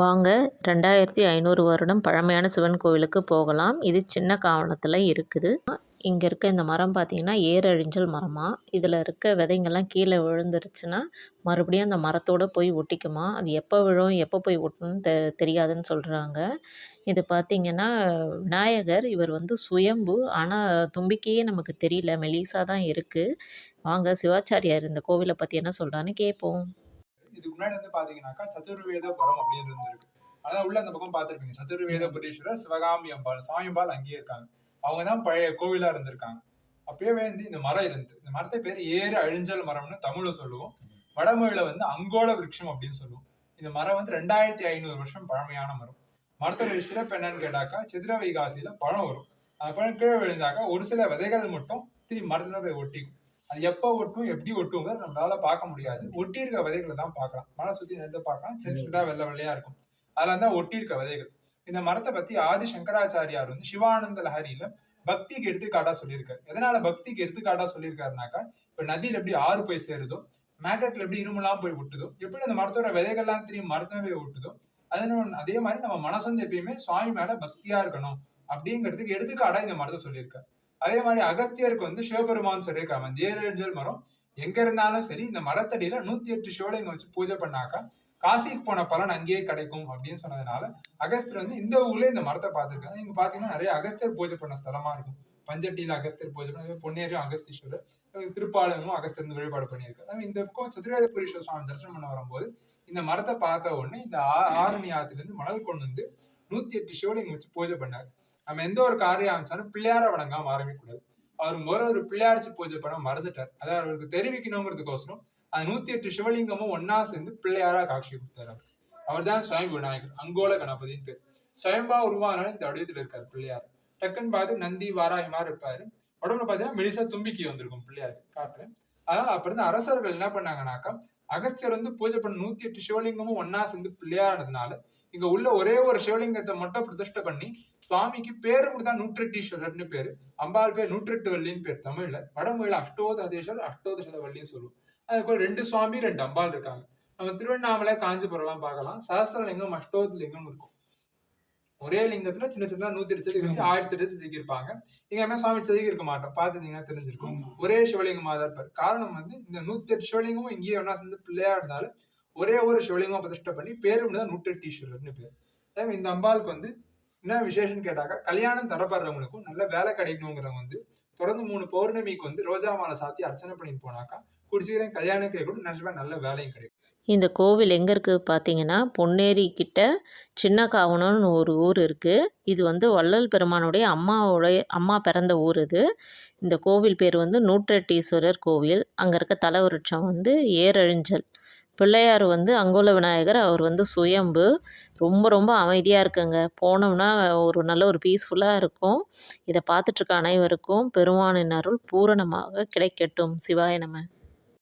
வாங்க ரெண்டாயிரத்தி ஐநூறு வருடம் பழமையான சிவன் கோவிலுக்கு போகலாம். இது சின்ன காவணத்தில் இருக்குது. இங்கே இருக்க இந்த மரம் பார்த்திங்கன்னா ஏரழிஞ்சல் மரமாக இதில் இருக்க விதைங்கள்லாம் கீழே விழுந்துருச்சுன்னா மறுபடியும் அந்த மரத்தோடு போய் ஒட்டிக்குமா? அது எப்போ விழும் எப்போ போய் ஒட்டணும்னு தெ தெரியாதுன்னு சொல்கிறாங்க இது பார்த்திங்கன்னா விநாயகர் இவர் வந்து சுயம்பு. ஆனால் தும்பிக்கையே நமக்கு தெரியல. மெலிசாக தான் இருக்குது வாங்க சிவாச்சாரியார் இந்த கோவிலை பற்றி என்ன சொல்கிறான்னு கேட்போம் இதுக்கு முன்னாடி வந்து பாத்தீங்கன்னாக்கா சதுர்வேத புரம் அப்படின்னு இருந்திருக்கு அதான் உள்ள அந்த பக்கம் பார்த்துருப்பீங்க. சதுர்வேத புரீஸ்வரர் சிவகாமி அம்பாள் சாமிபால் அங்கேயே இருக்காங்க. அவங்க தான் பழைய கோவிலா இருந்திருக்காங்க. அப்பயே வந்து இந்த மரம் இருந்து இந்த மரத்தை பேர் ஏறு அழிஞ்சல் மரம்னு தமிழ்ல சொல்லுவோம். வடமொழியில வந்து அங்கோல விருட்சம் அப்படின்னு சொல்லுவோம். இந்த மரம் வந்து ரெண்டாயிரத்தி ஐநூறு வருஷம் பழமையான மரம். மரத்தோட சிறப்பு என்னன்னு கேட்டாக்கா சித்திர வைகாசியில பழம் வரும். அந்த பழம் கீழே விழுந்தாக்கா ஒரு சில விதைகள் மட்டும் திரும்பி மரத்துல போய் ஒட்டிக்கும். அது எப்போ ஒட்டும் எப்படி ஒட்டுங்க நம்மளால பார்க்க முடியாது. ஒட்டி இருக்க விதைகளை தான் பார்க்கலாம். மலை சுத்தி நிறைய பார்க்கலாம். சின்னதா வெள்ளை வெள்ளையா இருக்கும். அதுல தான் ஒட்டி இருக்க விதைகள். இந்த மரத்தை பத்தி ஆதி சங்கராச்சாரியார் வந்து சிவானந்த லஹரியில பக்திக்கு எடுத்துக்காட்டா சொல்லியிருக்காரு. எதனால பக்திக்கு எடுத்துக்காட்டா சொல்லியிருக்காருனாக்கா இப்ப நதியில எப்படி ஆறு போய் சேருதோ மேக்னெட்ல எப்படி இருமெல்லாம் போய் விட்டுதோ எப்படி அந்த மரத்தோட விதைகள்லாம் திரும்பி மரத்தமே போய் விட்டுதோ அதனால அதே மாதிரி நம்ம மனசு வந்து எப்பயுமே சுவாமி மேல பக்தியா இருக்கணும் அப்படிங்கிறதுக்கு எடுத்துக்காட்டா இந்த மரத்தை சொல்லியிருக்காரு. அதே மாதிரி அகஸ்தியருக்கு வந்து சிவபெருமான் சொல்லியிருக்காங்க. தேரஞ்சல் மரம் எங்க இருந்தாலும் சரி இந்த மரத்தடியில நூத்தி எட்டு சிவலிங்கம் வச்சு பூஜை பண்ணாக்கா காசிக்கு போன பலன் அங்கேயே கிடைக்கும் அப்படின்னு சொன்னதுனால அகஸ்தியர் வந்து இந்த ஊர்ல இந்த மரத்தை பார்த்துருக்காங்க. இங்க பாத்தீங்கன்னா நிறைய அகஸ்தியர் பூஜை பண்ண ஸ்தலமா இருக்கும். பஞ்சட்டியில அகஸ்தியர் பூஜை பண்ண பொன்னேரியும் அகஸ்தீஸ்வரர் திருப்பாளையமும் அகஸ்தியர் வந்து வழிபாடு பண்ணியிருக்காரு இந்த பக்கம் சதுரேதபுரீஸ்வர சுவாமி தரிசனம் பண்ண வரும்போது இந்த மரத்தை பார்த்த உடனே இந்த ஆரணி ஆத்துல இருந்து மணல் கொண்டு வந்து நூத்தி எட்டு சிவலிங்கம் வச்சு பூஜை பண்ணாரு. நம்ம எந்த ஒரு காரியம் ஆரம்பிச்சாலும் பிள்ளையார வணங்காம ஆரம்பிக்கக்கூடாது அவர் முதல்ல ஒரு பிள்ளையார்ச்சி பூஜை பண்ண மறந்துட்டார். அதாவது அவருக்கு தெரிவிக்கணுங்கிறதுக்கோசரம் அந்த நூத்தி எட்டு சிவலிங்கமும் ஒன்னா சேர்ந்து பிள்ளையாரா காட்சி கொடுத்தாரு அவர். தான் சுயம் விநாயகர் அங்கோல கணபதினு பேர். சுயம்பா உருவானாலும் இந்த வடிவத்தில் இருக்காரு பிள்ளையார். டக்குன்னு பார்த்து நந்தி வாராய் மாதிரி இருப்பாரு. உடம்புல பாத்தீங்கன்னா மெலிசா தும்பிக்கி வந்திருக்கும் பிள்ளையார் காட்டுறேன் அதனால அப்ப இருந்து அரசர்கள் என்ன பண்ணாங்கனாக்கா அகஸ்தியர் வந்து பூஜை பண்ண நூத்தி எட்டு சிவலிங்கமும் ஒன்னா சேர்ந்து பிள்ளையானதுனால இங்க உள்ள ஒரே ஒரு சிவலிங்கத்தை மட்டும் பிரதிஷ்டை பண்ணி சுவாமிக்கு பேரு தான் நூற்றெட்டீஸ்வரர்னு பேரு. அம்பாள் பேர் நூற்றெட்டு வள்ளின்னு பேர் தமிழ்ல. வடமொழியில அஷ்டோதேஸ்வரர் அஷ்டோதசத வள்ளின்னு சொல்லுவோம். அதுக்குள்ள ரெண்டு சுவாமி ரெண்டு அம்பாள் இருக்காங்க. நம்ம திருவண்ணாமலை காஞ்சிபுரம்லாம் பார்க்கலாம். சஹசிரலிங்கம் அஷ்டோதலிங்கம் இருக்கும். ஒரே லிங்கத்துல சின்ன சின்ன நூத்தி எட்டு செதுக்கி ஆயிரத்தி எட்டு செதுக்கி இருப்பாங்க என்ன சுவாமி செதுக்கி இருக்க மாட்டோம். பாத்துட்டீங்கன்னா தெரிஞ்சிருக்கும். ஒரே சிவலிங்கமா தான் இருப்பார். காரணம் வந்து இந்த நூத்தி எட்டு சிவலிங்கமும் இங்கேயே ஒன்னா சேர்ந்து பிள்ளையா இருந்தாலும் ஒரே ஒரு சிவலிங்கம் பிரதிஷ்டை பண்ணி பேரும் தான் நூற்றெட்டீஸ்வரர்னு பேர். இந்த அம்பாளுக்கு வந்து என்ன விசேஷம்னு கேட்டாக்கா கல்யாணம் தரப்படுறவங்களுக்கும் நல்ல வேலை கிடைக்கணுங்கிறவங்க வந்து தொடர்ந்து மூணு பௌர்ணமிக்கு வந்து ரோஜா மாலை சாத்தி அர்ச்சனை பண்ணிட்டு போனாக்கா குடிசீரம் கல்யாணம் கிடைக்கும் நினைச்சா நல்ல வேலையும் கிடைக்கும். இந்த கோவில் எங்கே இருக்குது பார்த்தீங்கன்னா பொன்னேரி கிட்ட சின்ன காவனம்னு ஒரு ஊர் இருக்குது இது வந்து வள்ளல் பெருமானுடைய அம்மாவுடைய அம்மா பிறந்த ஊர் இது. இந்த கோவில் பேர் வந்து நூற்றெட்டீஸ்வரர் கோவில். அங்கே இருக்க தலைவருட்சம் வந்து ஏரழிஞ்சல். பிள்ளையார் வந்து அங்கோல விநாயகர் அவர் வந்து சுயம்பு. ரொம்ப ரொம்ப அமைதியாக இருக்குங்க. போனோம்னா ஒரு நல்ல ஒரு பீஸ்ஃபுல்லாக இருக்கும். இதை பார்த்துட்ருக்க அனைவருக்கும் பெருமானின் அருள் பூரணமாக கிடைக்கட்டும். சிவாய நம்ம